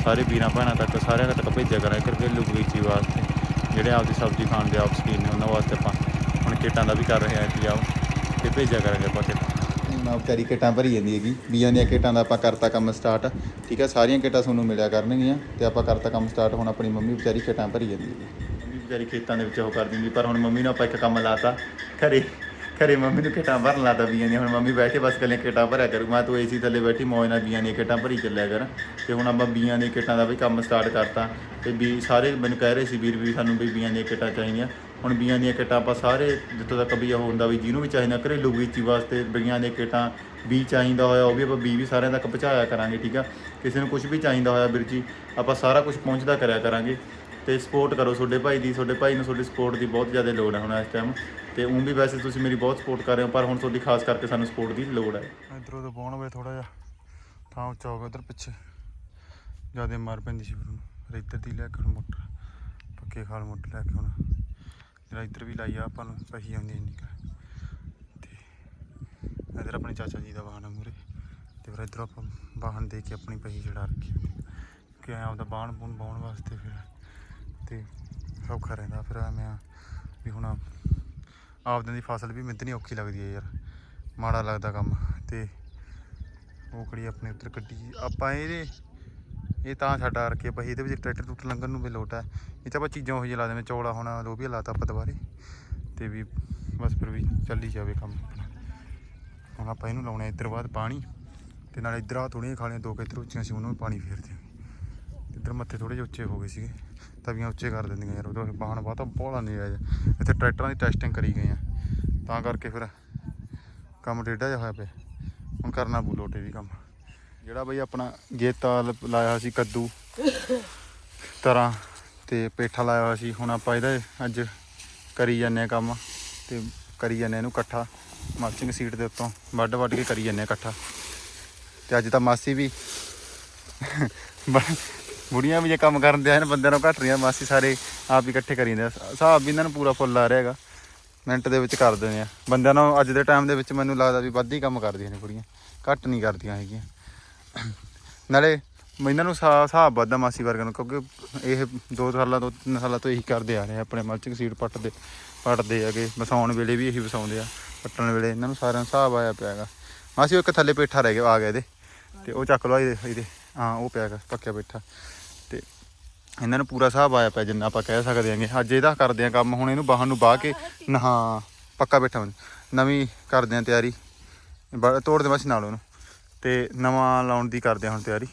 ਸਾਰੇ ਵੀਰਾਂ ਭੈਣਾਂ ਤੱਕ, ਸਾਰਿਆਂ ਤੱਕ ਭੇਜਿਆ ਕਰਾਂਗੇ ਘਰੇਲੂ ਬਗੀਚੀ ਵਾਸਤੇ। ਜਿਹੜੇ ਆਪਦੀ ਸਬਜ਼ੀ ਖਾਣ ਦੇ ਆਪ ਸ਼ੌਕੀਨ ਨੇ, ਉਹਨਾਂ ਵਾਸਤੇ ਆਪਾਂ ਹੁਣ ਕਿੱਟਾਂ ਦਾ ਵੀ ਕਰ ਰਹੇ ਹਾਂ ਇੰਤਜ਼ਾਮ ਤੇ ਭੇਜਿਆ ਕਰਾਂਗੇ ਆਪਾਂ ਕਿੱਟਾਂ। ਨਾ ਵਿਚਾਰੀ ਕਿੱਟਾਂ ਭਰੀ ਜਾਂਦੀ ਹੈਗੀ। ਬੀਆਂ ਦੀਆਂ ਕਿੱਟਾਂ ਦਾ ਆਪਾਂ ਕਰਤਾ ਕੰਮ ਸਟਾਰਟ ਠੀਕ ਹੈ, ਸਾਰੀਆਂ ਕਿੱਟਾਂ ਤੁਹਾਨੂੰ ਮਿਲਿਆ ਕਰਨਗੀਆਂ ਤੇ ਆਪਾਂ ਕਰਤਾ ਕੰਮ ਸਟਾਰਟ ਹੁਣ ਆਪਣੀ ਮੰਮੀ ਵਿਚਾਰੀ ਕਿੱਟਾਂ ਭਰੀ ਜਾਂਦੀ ਹੈਗੀ। ਮੰਮੀ ਵਿਚਾਰੀ ਖੇਤਾਂ ਦੇ ਵਿੱਚ ਉਹ ਕਰ ਦਿੰਦੀ, ਪਰ ਹੁਣ ਮੰਮੀ ਨੂੰ ਆਪਾਂ ਇੱਕ ਕੰਮ ਲਾਤਾ। ਘਰੇ ਘਰੇ ਮੰਮੀ ਨੂੰ ਕਿੱਟਾਂ ਭਰਨ ਲਾਤਾ ਬੀਆਂ ਦੀਆਂ। ਹੁਣ ਮੰਮੀ ਬਹਿ ਕੇ ਬਸ ਕੱਲੇ ਕਿੱਟਾਂ ਭਰਿਆ ਕਰੂ। ਮੈਂ ਤੂੰ ਏਸੀ ਥੱਲੇ ਬੈਠੀ, ਮੌਜ ਨਾਲ ਬੀਆਂ ਦੀਆਂ ਕਿੱਟਾਂ ਭਰੀ ਚੱਲਿਆ ਕਰ। ਤੇ ਹੁਣ ਆਪਾਂ ਬੀਆਂ ਦੀਆਂ ਕਿੱਟਾਂ ਦਾ ਵੀ ਕੰਮ ਸਟਾਰਟ ਕਰਤਾ। ਤੇ ਵੀ ਸਾਰੇ ਮੈਨੂੰ ਕਹਿ ਰਹੇ ਸੀ ਵੀਰ ਵੀ ਸਾਨੂੰ ਵੀ ਬੀਆਂ ਦੀਆਂ ਕਿੱਟਾਂ ਚਾਹੀਦੀਆਂ। ਹੁਣ ਬੀਆਂ ਦੀਆਂ ਕਿੱਟਾਂ ਆਪਾਂ ਸਾਰੇ ਜਿੱਥੋਂ ਤੱਕ ਵੀ ਉਹ ਹੁੰਦਾ ਵੀ ਜਿਹਨੂੰ ਵੀ ਚਾਹੀਦਾ ਘਰੇਲੂ ਬਗੀਚੀ ਵਾਸਤੇ ਬੀਆਂ ਦੀਆਂ ਕਿੱਟਾਂ, ਬੀ ਚਾਹੀਦਾ ਹੋਇਆ, ਉਹ ਵੀ ਆਪਾਂ ਬੀ ਵੀ ਸਾਰਿਆਂ ਤੱਕ ਪਹੁੰਚਾਇਆ ਕਰਾਂਗੇ, ਠੀਕ ਆ? ਕਿਸੇ ਨੂੰ ਕੁਝ ਵੀ ਚਾਹੀਦਾ ਹੋਇਆ ਵੀਰ ਜੀ, ਆਪਾਂ ਸਾਰਾ ਕੁਝ ਪਹੁੰਚਦਾ ਕਰਿਆ ਕਰਾਂਗੇ ਤੇ ਸਪੋਰਟ ਕਰੋ ਤੁਹਾਡੇ ਭਾਈ ਦੀ, ਤੁਹਾਡੇ ਭਾਈ ਨੂੰ ਤੁਹਾਡੀ ਸਪੋਰਟ ਦੀ ਬਹੁਤ ਜ਼ਿਆਦਾ ਲੋੜ ਹੈ ਹੁਣ ਇਸ ਟਾਈਮ ਤੇ ਉਹ ਵੀ ਵੈਸੇ ਤੁਸੀਂ ਮੇਰੀ ਬਹੁਤ ਸਪੋਰਟ ਕਰ ਰਹੇ ਹੋ, ਪਰ ਹੁਣ ਤੁਹਾਡੀ ਖਾਸ ਕਰਕੇ ਸਾਨੂੰ ਸਪੋਰਟ ਦੀ ਲੋੜ ਹੈ ਇਧਰੋਂ ਤੋਂ ਪਹੁੰਚ ਵੇ ਥੋੜਾ ਜਿਹਾ ਥਾਂ ਉੱਚਾ ਹੋ ਗਿਆ, ਉਧਰ ਪਿੱਛੇ ਜ਼ਿਆਦਾ ਮਾਰ ਪੈਂਦੀ ਸੀ ਫਿਰ ਉਹਨੂੰ ਇੱਧਰ ਦੀ ਲੈ ਕੇ ਹੁਣ ਮੋਟਰ, ਪੱਕੇ ਖਾਲ ਮੋਟਰ ਲੈ ਕੇ ਹੁਣ ਜਿਹੜਾ ਇੱਧਰ ਵੀ ਲਾਈ ਆ, ਆਪਾਂ ਨੂੰ ਪਹੀ ਆਉਂਦੀ ਇੰਨੀ ਕੁ ਤੇ ਇਧਰ ਆਪਣੇ ਚਾਚਾ ਜੀ ਦਾ ਵਾਹਨ ਆ ਮੂਰੇ ਤੇ ਫਿਰ ਇੱਧਰੋਂ ਆਪਾਂ ਵਾਹਨ ਦੇ ਕੇ ਆਪਣੀ ਪਹੀ ਚੜਾ ਰੱਖੀ ਕਿ ਆਪਦਾ ਬਾਣ ਬੂਣ ਬਾਉਣ ਵਾਸਤੇ ਫਿਰ ਤੇ ਸੌਖਾ ਰਹਿੰਦਾ। ਫਿਰ ਐਵੇਂ ਆ ਵੀ ਹੁਣ ਆਪਦੇ ਦੀ ਫਸਲ ਵੀ ਮਿੱਧਣੀ ਔਖੀ ਲੱਗਦੀ ਹੈ ਯਾਰ। ਮਾੜਾ ਲੱਗਦਾ ਕੰਮ। ਤੇ ਉਹ ਕੜੀ ਆਪਣੇ ਉੱਤਰ ਕੱਢੀ ਆਪਾਂ ਇਹਦੇ ਇਹ ਤਾਂ ਛੱਡਾ ਰੱਖੀ ਪਈ ਇਹਦੇ ਵਿੱਚ ਟਰੈਕਟਰ ਟੁੱਟ ਲੰਘਣ ਨੂੰ ਵੀ ਲੋਟ ਹੈ ਇਹ ਤਾਂ ਆਪਾਂ ਚੀਜ਼ਾਂ ਉਹੀ ਜਿਹੀ ਲਾ ਦਿੰਦੇ ਚੌਲਾ ਹੁਣ ਲੋਬੀਆ ਲਾਤਾ ਆਪਾਂ ਦੁਬਾਰੇ। ਤੇ ਵੀ ਬਸ ਫਿਰ ਵੀ ਚੱਲੀ ਜਾਵੇ ਕੰਮ ਆਪਣਾ। ਹੁਣ ਆਪਾਂ ਇਹਨੂੰ ਲਾਉਣਾ ਇੱਧਰ ਬਾਅਦ ਪਾਣੀ, ਤੇ ਨਾਲ ਇੱਧਰ ਆ ਥੋੜੀਆਂ ਖਾਲੀਆਂ ਦੋ ਕੁ ਇੱਧਰ ਉੱਚੀਆਂ ਸੀ, ਉਹਨੂੰ ਵੀ ਪਾਣੀ ਫੇਰ ਦਿਆਂਗੇ ਇੱਧਰ ਮੱਥੇ ਥੋੜੇ ਜਿਹੇ ਉੱਚੇ ਹੋ ਗਏ ਸੀਗੇ, ਤਵੀਆਂ ਉੱਚੇ ਕਰ ਦਿੰਦੀਆਂ ਯਾਰ ਉਦੋਂ ਬਾਹਣ ਬਾਤਾ ਬੋਲਾ ਨਹੀਂ ਆਇਆ ਇੱਥੇ ਟਰੈਕਟਰਾਂ ਦੀ ਟੈਸਟਿੰਗ ਕਰੀ ਗਏ ਆ। ਤਾਂ ਕਰਕੇ ਫਿਰ ਕੰਮ ਡੇਢਾ ਜਿਹਾ ਹੋਇਆ ਪਿਆ। ਹੁਣ ਕਰਨਾ ਪੂ ਲੋਟੇ ਵੀ ਕੰਮ। ਜਿਹੜਾ ਬਈ ਆਪਣਾ ਗੇਤਾ ਲ- ਲਾਇਆ ਸੀ ਕੱਦੂ। ਤਰ੍ਹਾਂ ਤੇ ਪੇਠਾ ਲਾਇਆ ਹੋਇਆ ਸੀ। ਹੁਣ ਆਪਾਂ ਇਹਦਾ ਅੱਜ ਕਰੀ ਜਾਂਦੇ ਆ ਕੰਮ ਤੇ ਕਰੀ ਜਾਂਦੇ ਆ ਇਹਨੂੰ ਇਕੱਠਾ। ਮਲਚਿੰਗ ਸੀਟ ਦੇ ਉੱਤੋਂ ਵੱਢ ਵੱਢ ਕੇ ਕਰੀ ਜਾਂਦੇ ਆ ਇਕੱਠਾ। ਤੇ ਅੱਜ ਤਾਂ ਮਾਸੀ ਵੀ ਬੁੜੀਆਂ ਵੀ ਜੇ ਕੰਮ ਕਰਨ ਦੇ ਹਨ, ਬੰਦਿਆਂ ਨੂੰ ਘੱਟ ਰਹੀਆਂ ਮਾਸੀ ਸਾਰੇ ਆਪ ਹੀ ਇਕੱਠੇ ਕਰੀ ਜਾਂਦੇ ਆ। ਹਿਸਾਬ ਵੀ ਇਹਨਾਂ ਨੂੰ ਪੂਰਾ ਫੁੱਲ ਆ ਰਿਹਾ ਹੈਗਾ। ਮਿੰਟ ਦੇ ਵਿੱਚ ਕਰ ਦਿੰਦੇ ਆ ਬੰਦਿਆਂ ਨੂੰ ਅੱਜ ਦੇ ਟਾਈਮ ਦੇ ਵਿੱਚ ਮੈਨੂੰ ਲੱਗਦਾ ਵੀ ਵੱਧ ਹੀ ਕੰਮ ਕਰਦੀਆਂ ਨੇ ਕੁੜੀਆਂ। ਘੱਟ ਨਹੀਂ ਕਰਦੀਆਂ ਹੈਗੀਆਂ। ਨਾਲੇ ਇਹਨਾਂ ਨੂੰ ਸਾ- ਹਿਸਾਬ ਵੱਧਦਾ ਮਾਸੀ ਵਰਗਿਆਂ ਨੂੰ ਕਿਉਂਕਿ ਇਹ ਦੋ ਸਾਲਾਂ ਤੋਂ ਤਿੰਨ ਸਾਲਾਂ ਤੋਂ ਇਹੀ ਕਰਦੇ ਆ ਰਹੇ ਆ, ਆਪਣੇ ਮਲਚਿੰਗ ਸੀਟ ਪੱਟਦੇ ਪੱਟਦੇ ਹੈਗੇ ਵਸਾਉਣ ਵੇਲੇ ਵੀ ਇਹੀ ਵਸਾਉਂਦੇ ਆ ਪੱਟਣ ਵੇਲੇ ਇਹਨਾਂ ਨੂੰ ਸਾਰਿਆਂ ਨੂੰ ਹਿਸਾਬ ਆਇਆ ਪਿਆ ਹੈਗਾ। ਮਾਸੀ ਉਹ ਇੱਕ ਥੱਲੇ ਪੇਠਾ ਰਹਿ ਗਿਆ ਆ ਗਿਆ ਇਹਦੇ ਤੇ ਉਹ ਚੱਕ ਲਓ ਇਹਦੇ ਇਹਦੇ ਹਾਂ ਉਹ ਪਿਆ ਹੈਗਾ ਪੱਕਿਆ ਪੇਠਾ ਤੇ ਇਹਨਾਂ ਨੂੰ ਪੂਰਾ ਹਿਸਾਬ ਆਇਆ ਪਿਆ ਜਿੰਨਾ ਆਪਾਂ ਕਹਿ ਸਕਦੇ ਹਾਂਗੇ। ਅੱਜ ਇਹਦਾ ਕਰਦੇ ਹਾਂ ਕੰਮ ਹੁਣ ਇਹਨੂੰ ਬਾਹਰ ਨੂੰ ਬਾਹ ਕੇ ਨਹਾ ਪੱਕਾ ਬੈਠਾ ਹੁਣ। ਨਵੀਂ ਕਰਦੇ ਹਾਂ ਤਿਆਰੀ। ਬ- ਤੋੜ ਦੇ ਬਸ ਨਾਲ ਉਹਨੂੰ। ਤੇ ਨਵਾਂ ਲਾਉਣ ਦੀ ਕਰਦੇ ਹਾਂ ਹੁਣ ਤਿਆਰੀ।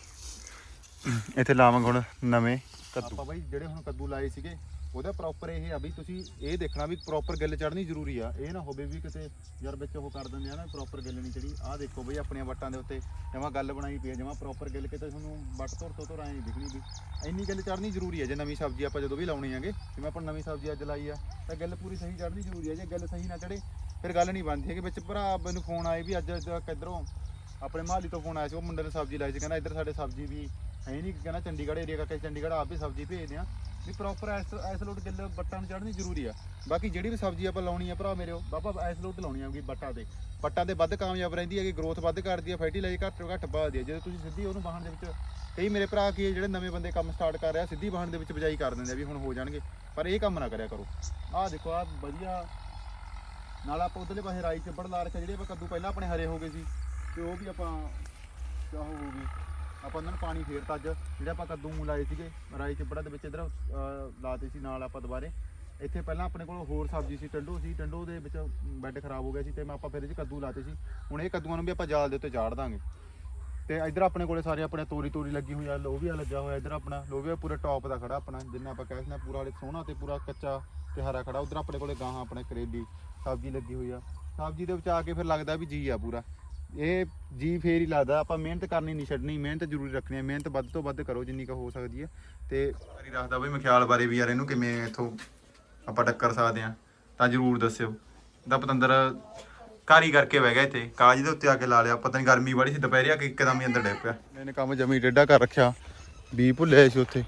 ਇੱਥੇ ਲਾਵਾਂਗੇ ਹੁਣ ਨਵੇਂ ਕੱਦੂ। ਆਪਾਂ ਬਾਈ ਜਿਹੜੇ ਹੁਣ ਕੱਦੂ ਲਾਏ ਸੀਗੇ, ਉਹਦਾ ਪ੍ਰੋਪਰ ਇਹ ਆ ਵੀ ਤੁਸੀਂ ਇਹ ਦੇਖਣਾ ਵੀ ਪ੍ਰੋਪਰ ਗਿੱਲ ਚੜਨੀ ਜ਼ਰੂਰੀ ਆ। ਇਹ ਨਾ ਹੋਵੇ ਵੀ ਕਿਤੇ ਯਾਰ ਵਿੱਚ ਉਹ ਕਰ ਦਿੰਦੇ ਆ ਨਾ ਪ੍ਰੋਪਰ ਗਿੱਲ ਨਹੀਂ ਚੜੀ ਆਹ ਦੇਖੋ ਬਈ ਆਪਣੀਆਂ ਵੱਟਾਂ ਦੇ ਉੱਤੇ ਜਮਾ ਗੱਲ ਬਣਾਈ ਪਈ ਆ, ਜਮਾ ਪ੍ਰੋਪਰ ਗਿੱਲ ਕਿਤੇ ਤੁਹਾਨੂੰ ਵੱਟ ਧੁਰ ਤੋਂ ਧੁਰ ਐਂ ਨਹੀਂ ਦਿਖਣੀ ਵੀ। ਇੰਨੀ ਗਿੱਲ ਚੜਨੀ ਜ਼ਰੂਰੀ ਆ ਜੇ ਨਵੀਂ ਸਬਜ਼ੀ ਆਪਾਂ ਜਦੋਂ ਵੀ ਲਾਉਣੀ ਆਗੇ ਜਿਵੇਂ ਆਪਾਂ ਨਵੀਂ ਸਬਜ਼ੀ ਅੱਜ ਲਾਈ ਆ, ਤਾਂ ਗਿੱਲ ਪੂਰੀ ਸਹੀ ਚੜਨੀ ਜ਼ਰੂਰੀ ਆ। ਜੇ ਗਿੱਲ ਸਹੀ ਨਾ ਚੜੇ ਫਿਰ ਗੱਲ ਨਹੀਂ ਬਣਦੀ ਹੈਗੀ। ਵਿੱਚ ਭਰਾ ਮੈਨੂੰ ਫੋਨ ਆਏ ਵੀ ਅੱਜ ਕਿੱਧਰੋਂ ਆਪਣੇ ਮਾਲੀ ਤੋਂ ਫੋਨ ਆਇਆ ਸੀ, ਉਹ ਮੁੰਡੇ ਨੇ ਸਬਜ਼ੀ ਲਾਈ ਸੀ, ਕਹਿੰਦਾ ਇੱਧਰ ਸਾਡੇ ਸਬਜ਼ੀ ਵੀ ਹੈ ਨਹੀਂ ਕਹਿੰਦਾ ਚੰਡੀਗੜ੍ਹ ਏਰੀਆ ਕਰਕੇ ਚੰਡੀਗੜ੍ਹ ਆਪ ਵੀ ਸਬਜ਼ੀ ਭੇਜਦੇ ਆ ਵੀ ਪ੍ਰੋਪਰ ਐਸ ਐਸ ਲੋਟ ਗਿੱਲ ਬੱਟਾਂ ਨੂੰ ਚੜ੍ਹਨੀ ਜ਼ਰੂਰੀ ਆ। ਬਾਕੀ ਜਿਹੜੀ ਵੀ ਸਬਜ਼ੀ ਆਪਾਂ ਲਾਉਣੀ ਆ ਭਰਾ ਮੇਰੇ ਬਾਬਾ ਐਸ ਲੋਟ ਲਾਉਣੀ ਆਗੀ ਬੱਟਾਂ ਤੇ ਬੱਟਾਂ ਤੇ ਵੱਧ ਕਾਮਯਾਬ ਰਹਿੰਦੀ ਹੈਗੀ ਗਰੋਥ ਵੱਧ ਕਰਦੀ ਹੈ ਫਰਟੀਲਾਈਜ਼ਰ ਘੱਟ ਤੋਂ ਘੱਟ ਬਾਦੀ ਹੈ ਜਦੋਂ ਤੁਸੀਂ ਸਿੱਧੀ ਉਹਨੂੰ ਵਾਹਣ ਦੇ ਵਿੱਚ, ਕਈ ਮੇਰੇ ਭਰਾ ਕੀ ਹੈ ਜਿਹੜੇ ਨਵੇਂ ਬੰਦੇ ਕੰਮ ਸਟਾਰਟ ਕਰ ਰਿਹਾ ਸਿੱਧੀ ਵਾਹਣ ਦੇ ਵਿੱਚ ਬਜਾਈ ਕਰ ਦਿੰਦੇ ਆ ਵੀ ਹੁਣ ਹੋ ਜਾਣਗੇ। ਪਰ ਇਹ ਕੰਮ ਨਾ ਕਰਿਆ ਕਰੋ। ਆਹ ਦੇਖੋ ਆ ਵਧੀਆ। ਨਾਲ ਆਪਾਂ ਉਧਰਲੇ ਪਾਸੇ ਰਾਈ ਚੱਪੜ ਲਾ ਰੱਖਿਆ, ਜਿਹੜੇ ਆਪਾਂ ਕੱਦੂ ਪਹਿਲਾਂ ਆਪਣੇ ਹਰੇ ਹੋ ਗਏ ਸੀ। ਤੇ ਉਹ ਵੀ ਆਪਾਂ ਚਾਹ ਹੋ ਗਏ ਆਪਾਂ ਉਹਨਾਂ ਨੂੰ ਪਾਣੀ ਫੇਰਤਾ ਅੱਜ। ਜਿਹੜੇ ਆਪਾਂ ਕੱਦੂ ਮੂੰਹ ਲਾਏ ਸੀਗੇ, ਰਾਈ ਚੱਪੜਾਂ ਦੇ ਵਿੱਚ ਇਧਰ ਲਾਤੇ ਸੀ ਨਾਲ ਆਪਾਂ ਦੁਬਾਰੇ। ਇੱਥੇ ਪਹਿਲਾਂ ਆਪਣੇ ਕੋਲ ਹੋਰ ਸਬਜ਼ੀ ਸੀ, ਟੰਡੋ ਸੀ। ਟੰਡੋ ਦੇ ਵਿੱਚ ਬੈੱਡ ਖਰਾਬ ਹੋ ਗਿਆ ਸੀ ਤੇ ਮੈਂ ਆਪਾਂ ਫਿਰ ਇਹ 'ਚ ਕੱਦੂ ਲਾਤੇ ਸੀ। ਹੁਣ ਇਹ ਕੱਦੂਆਂ ਨੂੰ ਵੀ ਆਪਾਂ ਜਾਲ ਦੇ ਉੱਤੇ ਚਾੜ ਦਾਂਗੇ। ਤੇ ਇਧਰ ਆਪਣੇ ਕੋਲੇ ਸਾਰੇ ਆਪਣੇ ਤੋਰੀ ਤੋਰੀ ਲੱਗੀ ਹੋਈ ਆ ਲੋਵੀਆ ਲੱਗਿਆ ਹੋਇਆ ਇਧਰ ਆਪਣਾ। ਲੋਬੀਆ ਪੂਰਾ ਟੌਪ ਦਾ ਖੜਾ ਆਪਣਾ, ਜਿੰਨਾ ਆਪਾਂ ਕਹਿ ਸਕਦੇ ਹਾਂ ਪੂਰਾ ਹਾਲੇ ਸੋਹਣਾ ਤੇ ਪੂਰਾ ਕੱਚਾ ਤੇ ਹਰਾ ਖੜਾ। ਉਧਰ ਆਪਣੇ ਕੋਲੇ ਗਾਹਾਂ ਆਪਣੇ ਕਰੇਲੀ ਸਬਜ਼ੀ ਲੱਗੀ ਹੋਈ ਆ। ਸਬਜ਼ੀ ਦੇ ਵਿੱਚ ਆ ਕੇ ਫਿਰ ਲੱਗਦਾ ਵੀ ਜੀ ਆ ਪੂਰਾ। ਇਹ ਜੀ ਫੇਰ ਹੀ ਲੱਗਦਾ ਆਪਾਂ ਮਿਹਨਤ ਕਰਨੀ ਨਹੀਂ ਛੱਡਣੀ ਮਿਹਨਤ ਜ਼ਰੂਰੀ ਰੱਖਣੀ ਹੈ ਮਿਹਨਤ ਵੱਧ ਤੋਂ ਵੱਧ ਕਰੋ ਜਿੰਨੀ ਕੁ ਹੋ ਸਕਦੀ ਹੈ ਤੇ ਵਾਰੀ ਰੱਖਦਾ ਬਈ ਮੈਂ ਖਿਆਲ ਬਾਰੇ ਵੀ ਯਾਰ ਇਹਨੂੰ ਕਿਵੇਂ ਇਥੋਂ ਆਪਾਂ ਟੱਕਰ ਸਕਦੇ ਆ ਤਾਂ ਜਰੂਰ ਦੱਸਿਓ। ਦਾ ਪਤੰਦਰ ਕਾਰੀ ਕਰਕੇ ਬਹਿ ਗਿਆ ਇੱਥੇ ਕਾਜ ਦੇ ਉੱਤੇ ਆ ਕੇ ਲਾ ਲਿਆ ਪਤਾ ਨਹੀਂ ਗਰਮੀ ਬੜੀ ਸੀ ਦੁਪਹਿਰੇ ਆ ਕੇ ਇੱਕਦਮ ਹੀ ਅੰਦਰ ਡਿੱਗ ਪਿਆ। ਇਹਨੇ ਕੰਮ ਜਮੀ ਡੇਡਾ ਕਰ ਰੱਖਿਆ ਬੀ ਭੁੱਲੇ ਸੀ ਉੱਥੇ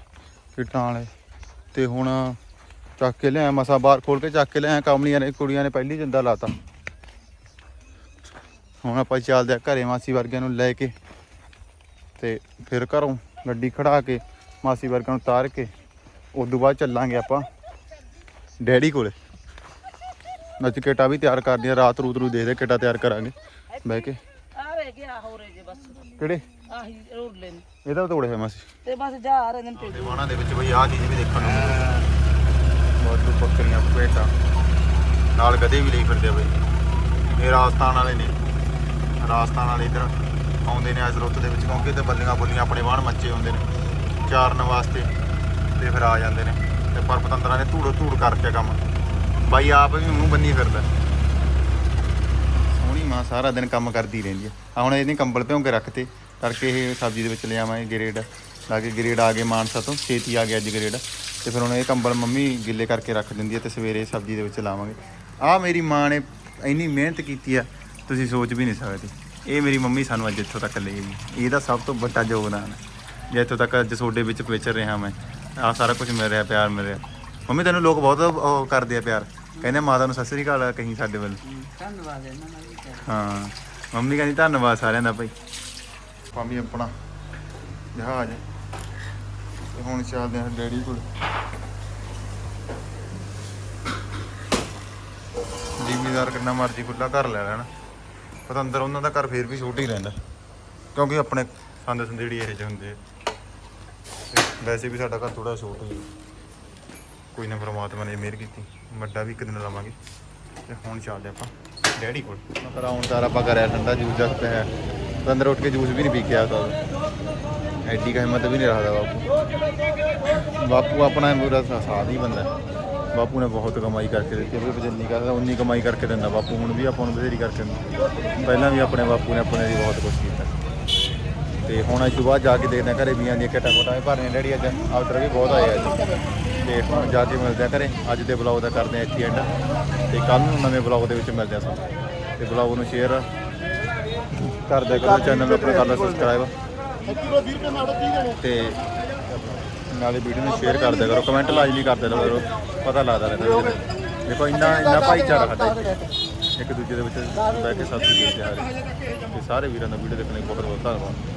ਕਿਟਾਂ ਵਾਲੇ ਤੇ ਹੁਣ ਚੱਕ ਕੇ ਲਿਆ ਮਸਾ ਬਾਹਰ ਖੋਲ ਕੇ ਚੱਕ ਕੇ ਲਿਆ ਕਾਮਲੀਆਂ ਨੇ ਕੁੜੀਆਂ ਨੇ ਪਹਿਲੀ ਜਿੰਦਾ ਲਾਤਾ। ਹੁਣ ਆਪਾਂ ਚੱਲਦੇ ਆ ਘਰੇ ਮਾਸੀ ਵਰਗਿਆਂ ਨੂੰ ਲੈ ਕੇ ਤੇ ਫਿਰ ਘਰੋਂ ਗੱਡੀ ਖੜਾ ਕੇ ਮਾਸੀ ਵਰਗਿਆਂ ਨੂੰ ਉਤਾਰ ਕੇ ਉਦੋਂ ਬਾਅਦ ਚੱਲਾਂਗੇ ਆਪਾਂ ਡੈਡੀ ਕੋਲੇ। ਨੱਚ ਕਿਟਾ ਵੀ ਤਿਆਰ ਕਰਨੀ ਆ ਰਾਤ ਰੂਤ ਨੂੰ ਦੇਖਦੇ ਕਿਟਾ ਤਿਆਰ ਕਰਾਂਗੇ। ਬਹਿ ਕੇ। ਆ ਰਹਿ ਗਿਆ ਹੋ ਰਹੇ ਜੇ ਬਸ। ਕਿਹੜੇ? ਆਹੀ ਰੋਡ ਲੈਣ ਇਹਦਾ ਤੋੜੇ ਹੋਇਆ ਮਾਸੀ। ਤੇ ਬਸ ਜਾ ਰਹੇ ਨੇ ਤੇ ਦੇ ਵਿੱਚ ਬਈ ਆਹ ਚੀਜ਼ ਵੀ ਦੇਖਣ ਨੂੰ ਮਿਲਦੀ ਬਹੁਤ ਬੱਕਰੀਆਂ ਭੇਟਾਂ ਨਾਲ ਗਧੇ ਵੀ ਲਈ ਫਿਰਦੇ ਆ ਬਈ। ਇਹ ਰਾਜਸਥਾਨ ਵਾਲੇ ਨੇ। ਰਾਜਸਥਾਨ ਵਾਲੇ ਇੱਧਰ ਆਉਂਦੇ ਨੇ ਅੱਜ ਰੁੱਤ ਦੇ ਵਿੱਚ, ਕਿਉਂਕਿ ਤੇ ਬੱਲੀਆਂ ਬੁੱਲੀਆਂ ਆਪਣੇ ਬਾਣ ਮੱਚੇ ਹੁੰਦੇ ਨੇ, ਚਾਰਨ ਵਾਸਤੇ ਤੇ ਫਿਰ ਆ ਜਾਂਦੇ ਨੇ ਤੇ ਪਰ ਪਤੰਦਰਾਂ ਨੇ ਧੂੜ ਧੂੜ ਕਰਕੇ ਕੰਮ। ਬਾਈ ਆਪ ਵੀ ਮੂੰਹ ਬੰਨੀ ਫਿਰਦਾ। ਸੋਹਣੀ ਮਾਂ ਸਾਰਾ ਦਿਨ ਕੰਮ ਕਰਦੀ ਰਹਿੰਦੀ ਆ। ਆ ਹੁਣ ਇਹਨੇ ਕੰਬਲ ਭਿਉਂ ਕੇ ਰੱਖਤੇ, ਤੜਕੇ ਇਹ ਸਬਜ਼ੀ ਦੇ ਵਿੱਚ ਲੈ ਆਵਾਂਗੇ ਗ੍ਰੇਡ, ਲਾ ਕੇ ਗ੍ਰੇਡ ਆ ਗਏ ਮਾਨਸਾ ਤੋਂ, ਛੇਤੀ ਆ ਗਿਆ ਅੱਜ ਗ੍ਰੇਡ। ਤੇ ਫਿਰ ਹੁਣ ਇਹ ਕੰਬਲ ਮੰਮੀ ਗਿੱਲੇ ਕਰਕੇ ਰੱਖ ਦਿੰਦੀ ਹੈ ਤੇ ਸਵੇਰੇ ਸਬਜ਼ੀ ਦੇ ਵਿੱਚ ਲਾਵਾਂਗੇ। ਆ ਮੇਰੀ ਮਾਂ ਨੇ ਇੰਨੀ ਮਿਹਨਤ ਕੀਤੀ ਆ ਤੁਸੀਂ ਸੋਚ ਵੀ ਨਹੀਂ ਸਕਦੇ। ਇਹ ਮੇਰੀ ਮੰਮੀ ਸਾਨੂੰ ਅੱਜ ਇੱਥੋਂ ਤੱਕ ਲੈ ਆਈ ਇਹਦਾ ਸਭ ਤੋਂ ਵੱਡਾ ਯੋਗਦਾਨ ਹੈ। ਜੇ ਇੱਥੋਂ ਤੱਕ ਅੱਜ ਤੁਹਾਡੇ ਵਿੱਚ ਵਿਚਰ ਰਿਹਾ ਮੈਂ ਆ ਸਾਰਾ ਕੁਝ ਮਿਲ ਰਿਹਾ ਪਿਆਰ ਮਿਲ ਰਿਹਾ। ਮੰਮੀ ਤੈਨੂੰ ਲੋਕ ਬਹੁਤ ਉਹ ਕਰਦੇ ਆ ਪਿਆਰ। ਕਹਿੰਦੇ ਮਾਤਾ ਨੂੰ ਸਤਿ ਸ੍ਰੀ ਅਕਾਲ ਕਹੀਂ ਸਾਡੇ ਵੱਲ। ਧੰਨਵਾਦ ਇਹਨਾਂ ਦਾ ਵੀ ਕਰ ਹਾਂ ਮੰਮੀ ਕਹਿੰਦੀ ਧੰਨਵਾਦ ਸਾਰਿਆਂ ਦਾ ਭਾਈ। ਵੀ ਆਪਣਾ ਜਹਾਜ਼ ਤੇ ਹੁਣ ਚੱਲਦੇ ਹਾਂ ਡੈਡੀ ਕੋਲ। ਜ਼ਿਮੀਦਾਰ ਕਿੰਨਾ ਮਰਜ਼ੀ ਖੁੱਲਾ ਘਰ ਲੈ ਲੈਣ। ਪਰ ਅੰਦਰ ਉਹਨਾਂ ਦਾ ਘਰ ਫੇਰ ਵੀ ਛੋਟਾ ਹੀ ਰਹਿੰਦਾ ਕਿਉਂਕਿ ਆਪਣੇ ਸੰਦ ਸੰਦੇੜੀ ਇਹ ਜਿਹੇ ਹੁੰਦੇ ਆ। ਤੇ ਵੈਸੇ ਵੀ ਸਾਡਾ ਘਰ ਥੋੜਾ ਛੋਟਾ ਹੀ ਹੈ। ਕੋਈ ਨਾ ਪਰਮਾਤਮਾ ਨੇ ਮਿਹਰ ਕੀਤੀ। ਵੱਡਾ ਵੀ ਇੱਕ ਦਿਨ ਲਵਾਂਗੇ। ਤੇ ਹੁਣ ਚੱਲਦੇ ਆਪਾਂ ਡੈਡੀ ਕੋਲ। ਪਰ ਆਉਣ ਸਾਰਾ ਆਪਾਂ ਕਰਿਆ ਠੰਡਾ ਜੂਸ ਜਸਤ ਹੈ। ਤਾਂ ਅੰਦਰ ਉੱਠ ਕੇ ਜੂਸ ਵੀ ਨਹੀਂ ਪੀ ਕੇ ਆਤਾ ਐਡੀ ਕਾ ਹਿੰਮਤ ਵੀ ਨਹੀਂ ਰੱਖਦਾ ਬਾਪੂ। ਬਾਪੂ ਆਪਣਾ ਪੂਰਾ ਸਾ- ਸਾਧ ਹੀ ਬੰਦਾ। ਹੈ। ਬਾਪੂ ਨੇ ਬਹੁਤ ਕਮਾਈ ਕਰਕੇ ਦਿੱਤੀ ਉਹ ਜਿੰਨੀ ਕਰਦਾ ਉਨੀ ਕਮਾਈ ਕਰਕੇ ਦਿੰਦਾ। ਬਾਪੂ ਹੁਣ ਵੀ ਆਪਾਂ ਨੂੰ ਬਥੇਰੀ ਕਰਕੇ ਦਿੰਦਾ। ਪਹਿਲਾਂ ਵੀ ਆਪਣੇ ਬਾਪੂ ਨੇ ਆਪਣੇ ਲਈ ਬਹੁਤ ਕੁਝ ਕੀਤਾ। ਤੇ ਹੁਣ ਅੱਜ ਤੋਂ ਬਾਅਦ ਜਾ ਕੇ ਦੇਖਦੇ ਹਾਂ ਘਰੇ ਬੀਆਂ ਦੀਆਂ ਕਿੱਟਾਂ ਕੋਟਾਂ ਭਰਨੀਆਂ। ਡੈਡੀ ਅੱਜ ਆਰਡਰ ਵੀ ਬਹੁਤ ਆਏ ਅੱਜ। ਤੇ ਹੁਣ ਜਾ ਕੇ ਮਿਲਦੇ ਆ ਘਰੇ। ਅੱਜ ਦੇ ਬਲੌਗ ਦਾ ਕਰਦੇ ਆ ਇੱਥੇ ਐਂਡ ਤੇ ਕੱਲ ਨੂੰ ਨਵੇਂ ਬਲੌਗ ਦੇ ਵਿੱਚ ਮਿਲਦੇ ਆ ਸਾਨੂੰ ਤੇ ਬਲੌਗ ਨੂੰ ਸ਼ੇਅਰ ਕਰ ਦਿਆ ਕਰੋ ਚੈਨਲ ਨੂੰ ਆਪਣਾ ਕਰ ਲਓ ਸਬਸਕ੍ਰਾਈਬ ਤੇ ਨਾਲੇ ਵੀਡੀਓ ਨੂੰ ਸ਼ੇਅਰ ਕਰ ਦਿਆ ਕਰੋ ਕਮੈਂਟ ਲਾਜ਼ਮੀ ਕਰ ਦਿਆ ਕਰੋ ਪਤਾ ਲੱਗਦਾ ਰਹਿੰਦਾ ਵੀਡੀਓ। ਦੇਖੋ, ਇੰਨਾ ਇੰਨਾ ਭਾਈਚਾਰਾ ਸਾਡਾ ਇੱਥੇ। ਇੱਕ ਦੂਜੇ ਦੇ ਵਿੱਚ ਬਹਿ ਕੇ ਸਬਜ਼ੀ ਖੇਡਦੇ ਆ ਤੇ ਸਾਰੇ ਵੀਰਾਂ ਦਾ ਵੀਡੀਓ ਦੇਖਣ ਲਈ ਬਹੁਤ ਬਹੁਤ ਧੰਨਵਾਦ